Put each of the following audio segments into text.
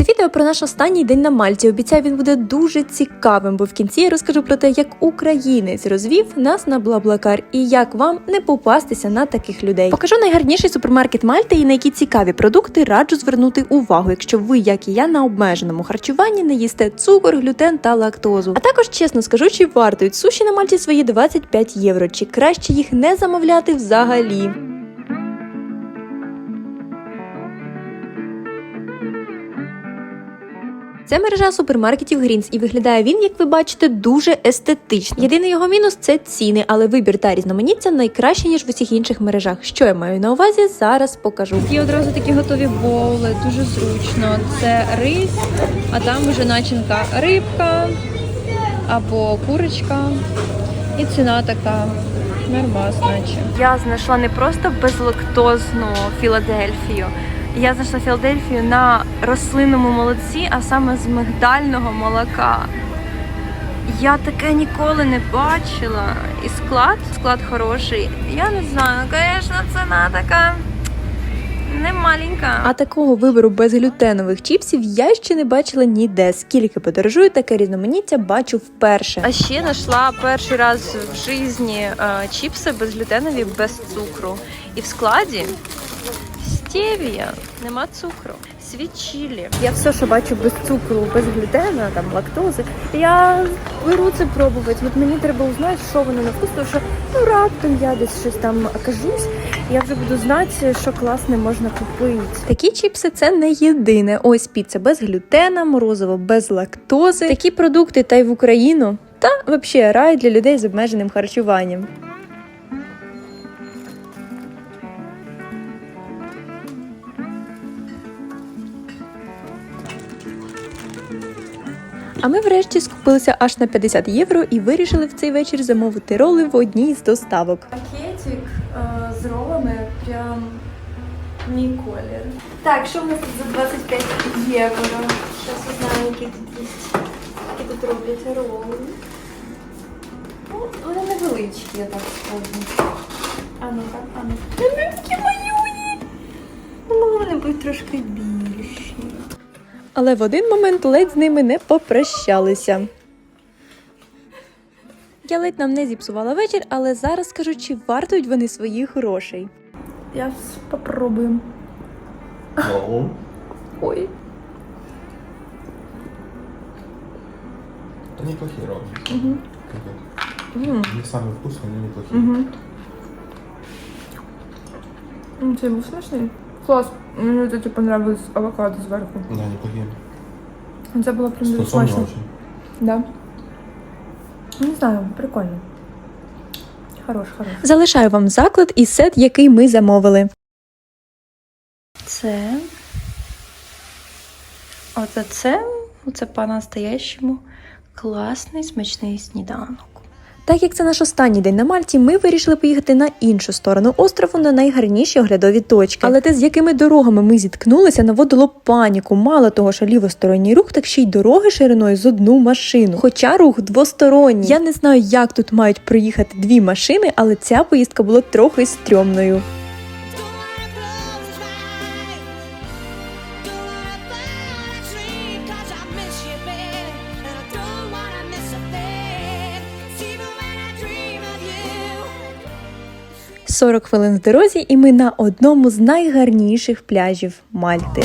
Це відео про наш останній день на Мальті. Обіцяю, він буде дуже цікавим, бо в кінці я розкажу про те, як українець розвів нас на Блаблакар і як вам не попастися на таких людей. Покажу найгарніший супермаркет Мальти і на які цікаві продукти раджу звернути увагу, якщо ви, як і я, на обмеженому харчуванні не їсте цукор, глютен та лактозу. А також чесно скажу, чи вартують суші на Мальті свої 25 євро, чи краще їх не замовляти взагалі. Це мережа супермаркетів Грінс, і виглядає він, як ви бачите, дуже естетично. Єдиний його мінус це ціни, але вибір та різноманіття найкраще ніж в усіх інших мережах. Що я маю на увазі, зараз покажу. Є одразу такі готові боули, дуже зручно. Це рис, а там вже начинка рибка або курочка. І ціна така нормас, наче. Я знайшла не просто безлактозну Філадельфію. Я знайшла Філадельфію на рослинному молоці, а саме з мигдального молока. Я таке ніколи не бачила. І склад, склад хороший. Я не знаю, звісно, ціна така не маленька. А такого вибору безглютенових чіпсів я ще не бачила ніде. Скільки подорожую, таке різноманіття бачу вперше. А ще знайшла перший раз в житті е, чіпси безглютенові без цукру. І в складі стевія, нема цукру. Свічілі. Я все, що бачу без цукру, без глютена, там лактози. Я беру це пробувати. От мені треба узнати, що воно на вкус, тому що ну раптом я десь щось там окажусь. Я вже буду знати, що класне можна купити. Такі чіпси це не єдине. Ось піца без глютена, морозиво без лактози. Такі продукти та й в Україну. Та взагалі рай для людей з обмеженим харчуванням. А ми врешті скупилися аж на 50 євро і вирішили в цей вечір замовити роли в одній з доставок. Пакетик з ролами прям мій колір. Так, що в нас тут за 25 євро? Зараз узнаємо, які тут є. Які тут роблять роли. Ну, вони невеличкі, я так скажу. А ну-ка, а ну. Такі малюні. Могли вони бути трошки більші Але в один момент ледь з ними не попрощалися. Я ледь нам не зіпсувала вечір, але зараз скажу, чи вартують вони своїх грошей. Я спробую. Warum? Ой. Это неплохие роллы. Угу. Как это? Не самые вкусные, но неплохие. Угу. Це був смачний? Клас. Мені це понравилось авокадо зверху. Да, неплохие. Це було прям дуже фасолью смачно. очень. Да. Не знаю, прикольно. Хорош, хорош. Залишаю вам заклад і сет, який ми замовили. Це. Оце це. Оце по-настоящему класний смачний сніданок. Так як це наш останній день на Мальті, ми вирішили поїхати на іншу сторону острову на найгарніші оглядові точки. Але те, з якими дорогами ми зіткнулися, наводило паніку. Мало того, що лівосторонній рух, так ще й дороги шириною з одну машину. Хоча рух двосторонній. Я не знаю, як тут мають проїхати дві машини, але ця поїздка була трохи стрьомною. 40 хвилин в дорозі, і ми на одному з найгарніших пляжів Мальти.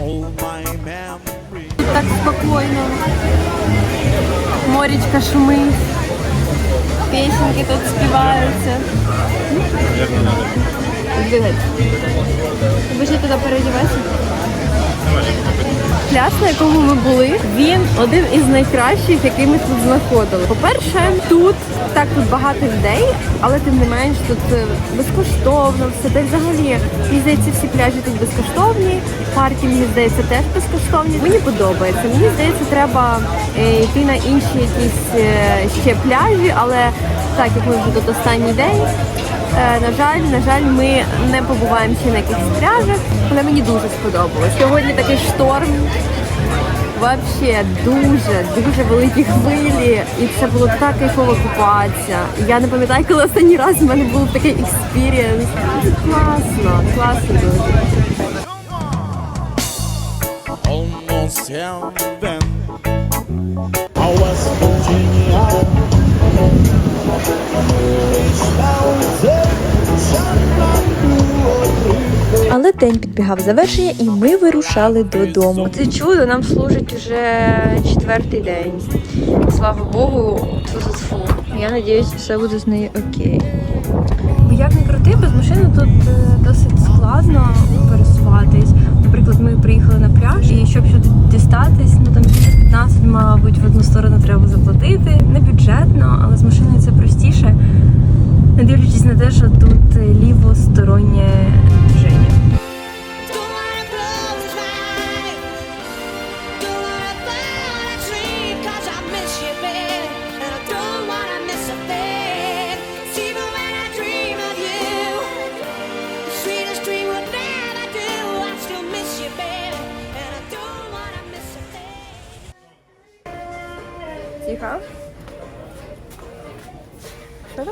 All my memories. Так спокійно. Морічка шумить. Пісеньки тут співаються. Наверное, Ви Двигать. Туди переодівайся. Пляж, на якому ми були, він один із найкращих, який ми тут знаходили. По-перше, тут так тут багато людей, але тим не менш тут е, безкоштовно все. Й взагалі мені здається, всі пляжі тут безкоштовні. Паркінги здається теж безкоштовні. Мені подобається. Мені здається, треба е, йти на інші якісь е, ще пляжі, але так як ми вже тут останній день. На жаль, на жаль, ми не побуваємо ще на якихось пляжах, але мені дуже сподобалось. Сьогодні такий шторм. Вообще дуже дуже великі хвилі, і це було так кайфово купатися. Я не пам'ятаю, коли останній раз в мене був такий експірієнс. Класно, класно дуже. Almost. Але день підбігав завершення, і ми вирушали додому. Це чудо нам служить вже четвертий день. Слава Богу, тфу Я надіюсь, все буде з нею окей. Як не крути, без машини тут е, досить складно пересуватись. Наприклад, ми приїхали на пляж, і щоб сюди дістатись, ну там 15, мабуть, в одну сторону треба заплатити. Не бюджетно, але з машиною це простіше. Не дивлячись на те, що тут е, лівостороннє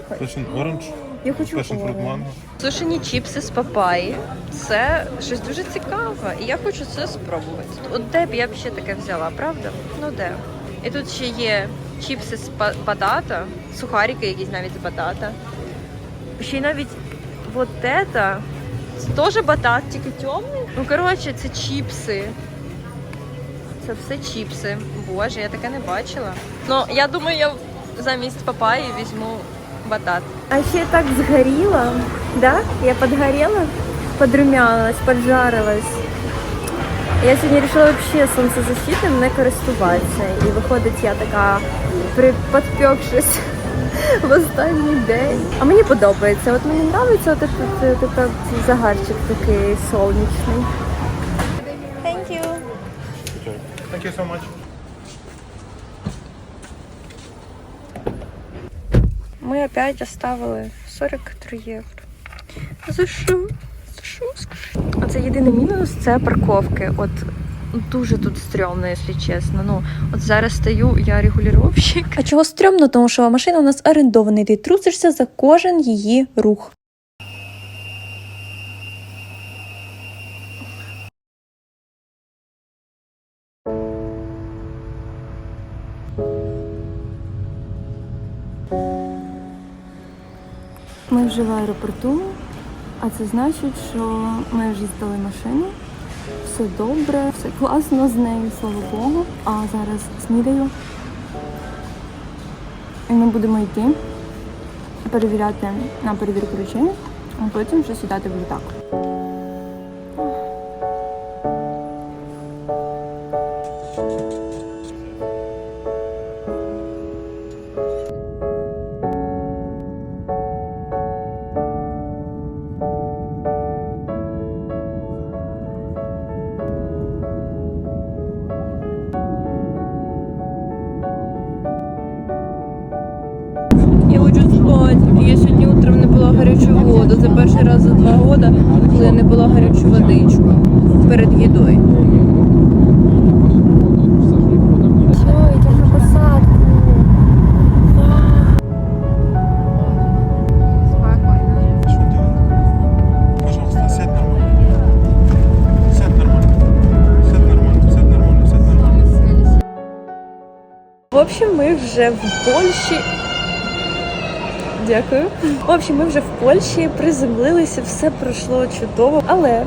Passion orange, Я хочу passion fruit mango. Сушені чіпси з папаї. Це щось дуже цікаве. І я хочу це спробувати. От де б я б ще таке взяла, правда? Ну де? І тут ще є чіпси з батата, сухарики якісь навіть з батата. Ще й навіть вот это. Це теж батат, тільки темний. Ну, коротше, це чіпси. Це все чіпси. Боже, я таке не бачила. Ну, я думаю, я замість папаї візьму батат. А ще так згоріла, да? Я подгорела, подрумянилась, поджарилась. Я сьогодні вирішила взагалі сонцезащитним не користуватися. І виходить, я така при- підпекшись в останній день. А мені подобається. От мені подобається от этот, этот, этот загарчик такий сонячний. Thank you. Okay. Thank you so much. Мы опять оставили 43 євро. За що? За що скажи? Оце єдиний мінус це парковки. От дуже тут стрьомно, якщо чесно. Ну, от зараз стою, я регулювальщик. А чого стрьомно, тому що машина у нас орендована, і ти трусишся за кожен її рух. Вже в аеропорту, а це значить, що ми вже здали машину. Все добре, все класно з нею, слава Богу. А зараз снідаю. І ми будемо йти перевіряти на перевірку речей, а потім вже сідати в літак. Я сьогодні утром не пила гарячу воду. Це перший раз за два роки, коли я не пила гарячу водичку перед їдою. В общем, ми вже в Польщі. Дякую. В общем, ми вже в Польщі приземлилися, все пройшло чудово. Але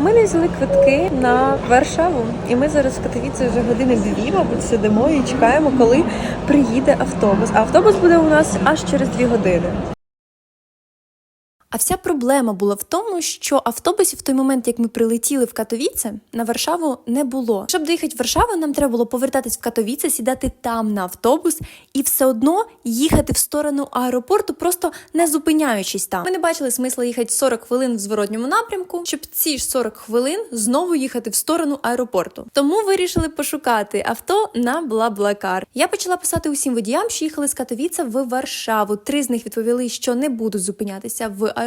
Ми не взяли квитки на Варшаву, і ми зараз в Катовіці вже години дві, мабуть, сидимо і чекаємо, коли приїде автобус. А автобус буде у нас аж через дві години. А вся проблема була в тому, що автобусів в той момент, як ми прилетіли в Катовіце, на Варшаву не було. Щоб доїхати в Варшаву, нам треба було повертатись в Катовіце, сідати там на автобус і все одно їхати в сторону аеропорту, просто не зупиняючись там. Ми не бачили смисла їхати 40 хвилин в зворотньому напрямку, щоб ці ж 40 хвилин знову їхати в сторону аеропорту. Тому вирішили пошукати авто на Блаблакар. Я почала писати усім водіям, що їхали з Катовіца в Варшаву. Три з них відповіли, що не будуть зупинятися в аеропорту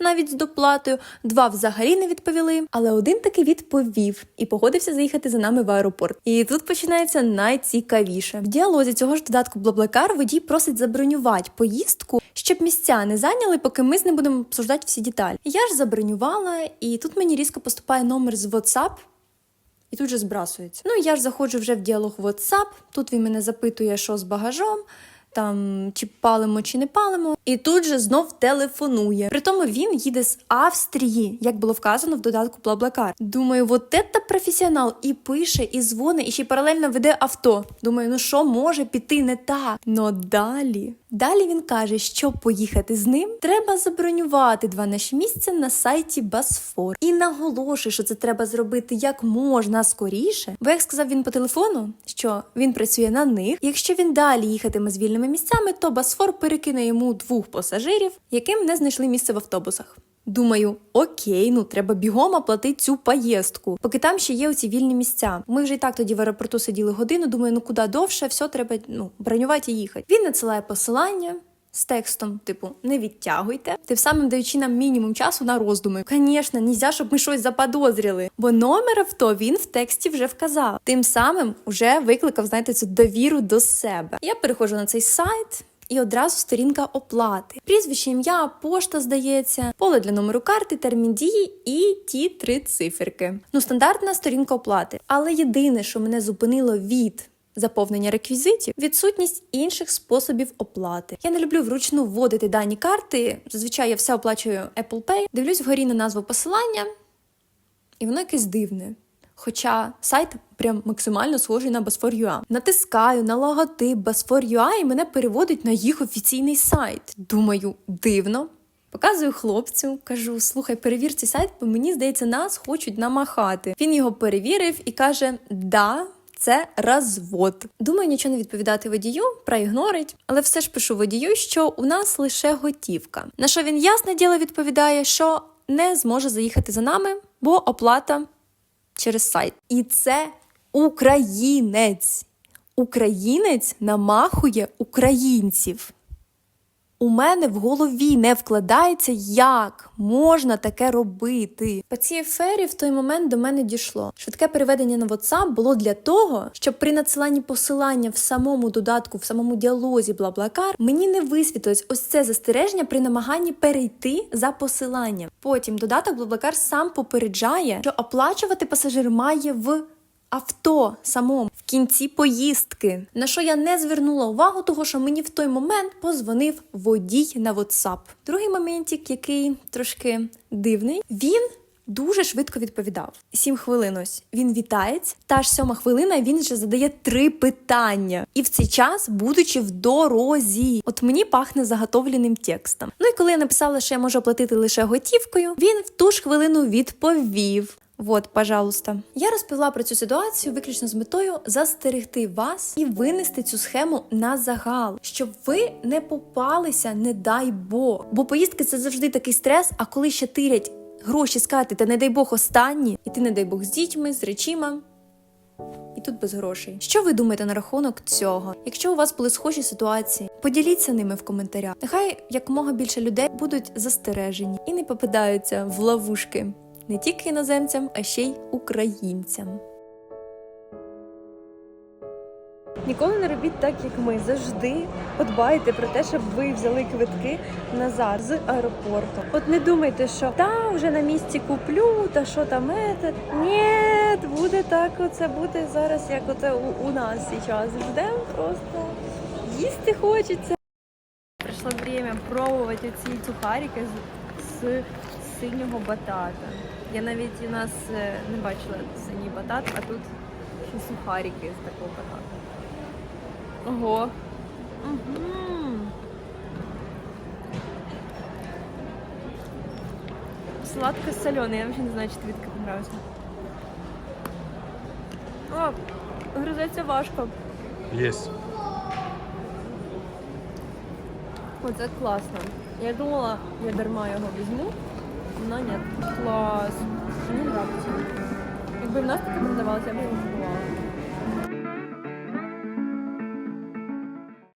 навіть з доплатою. Два взагалі не відповіли, але один таки відповів і погодився заїхати за нами в аеропорт. І тут починається найцікавіше. В діалозі цього ж додатку Блаблакар водій просить забронювати поїздку, щоб місця не зайняли, поки ми з ним будемо обсуждати всі деталі. Я ж забронювала, і тут мені різко поступає номер з WhatsApp, і тут же збрасується. Ну я ж заходжу вже в діалог WhatsApp. Тут він мене запитує, що з багажом. Там чи палимо, чи не палимо, і тут же знов телефонує. Притому він їде з Австрії, як було вказано в додатку Блаблакар. Думаю, вот это професіонал і пише, і дзвонить, і ще паралельно веде авто. Думаю, ну що може піти не так? Но далі. Далі він каже, щоб поїхати з ним, треба забронювати два наші місця на сайті Басфор. І наголошує, що це треба зробити як можна скоріше. Бо як сказав він по телефону, що він працює на них. Якщо він далі їхатиме з вільними місцями, то Басфор перекине йому двох пасажирів, яким не знайшли місце в автобусах. Думаю, окей, ну треба бігом оплатити цю поїздку, поки там ще є оці вільні місця. Ми вже і так тоді в аеропорту сиділи годину. Думаю, ну куди довше, все треба ну бронювати і їхати. Він надсилає посилання. З текстом, типу, не відтягуйте, тим самим даючи нам мінімум часу на роздуми. Звісно, нельзя, щоб ми щось заподозріли, бо номер авто він в тексті вже вказав. Тим самим вже викликав, знаєте, цю довіру до себе. Я переходжу на цей сайт. І одразу сторінка оплати. Прізвище, ім'я, пошта здається, поле для номеру карти, термін дії і ті три циферки. Ну, стандартна сторінка оплати. Але єдине, що мене зупинило від заповнення реквізитів, відсутність інших способів оплати. Я не люблю вручну вводити дані карти. Зазвичай я все оплачую Apple Pay. Дивлюсь вгорі на назву посилання, і воно якесь дивне. Хоча сайт прям максимально схожий на Basfor.ua. Натискаю на логотип Basfor.ua і мене переводить на їх офіційний сайт. Думаю, дивно. Показую хлопцю, кажу: слухай, перевір цей сайт, бо мені здається, нас хочуть намахати. Він його перевірив і каже: Да. Це розвод. Думаю, нічого не відповідати водію, проігнорить, але все ж пишу водію, що у нас лише готівка. На що він ясне діло відповідає, що не зможе заїхати за нами, бо оплата через сайт. І це українець. Українець намахує українців. У мене в голові не вкладається, як можна таке робити. По цій афері в той момент до мене дійшло. Швидке переведення на WhatsApp було для того, щоб при надсиланні посилання в самому додатку, в самому діалозі Блаблакар, мені не висвітлилось ось це застереження при намаганні перейти за посиланням. Потім додаток Блаблакар сам попереджає, що оплачувати пасажир має в авто самому в кінці поїздки. На що я не звернула увагу, того що мені в той момент позвонив водій на WhatsApp. Другий моментик, який трошки дивний, він. Дуже швидко відповідав. Сім хвилин ось він вітається. Та ж сьома хвилина він вже задає три питання. І в цей час, будучи в дорозі, от мені пахне заготовленим текстом. Ну і коли я написала, що я можу оплатити лише готівкою, він в ту ж хвилину відповів. Вот, пожалуйста. Я розповіла про цю ситуацію виключно з метою застерегти вас і винести цю схему на загал, щоб ви не попалися, не дай Бог. Бо поїздки це завжди такий стрес. А коли ще тирять гроші з карти, та не дай Бог останні, і ти не дай Бог з дітьми, з речима. І тут без грошей. Що ви думаєте на рахунок цього? Якщо у вас були схожі ситуації, поділіться ними в коментарях. Нехай якомога більше людей будуть застережені і не попадаються в ловушки не тільки іноземцям, а ще й українцям. Ніколи не робіть так, як ми. Завжди подбайте про те, щоб ви взяли квитки назад з аеропорту. От не думайте, що та вже на місці куплю, та що там ете. Ні, буде так, оце буде зараз, як оце у, у нас зараз. Ждемо просто їсти хочеться. Прийшло время пробувати ці сухарики з, з синього батата. Я навіть у нас е, не бачила синій батат, а тут ще сухарики з такого батату. Ого. Угу. Сладко соленый, я вообще не знаю, чи тобі таке понравився. О, гризеться важко. Есть. Оце класно. Я думала, я дарма його візьму, але Класс. Мне нравится. Как бы в нас так продавалось, я бы не купувала.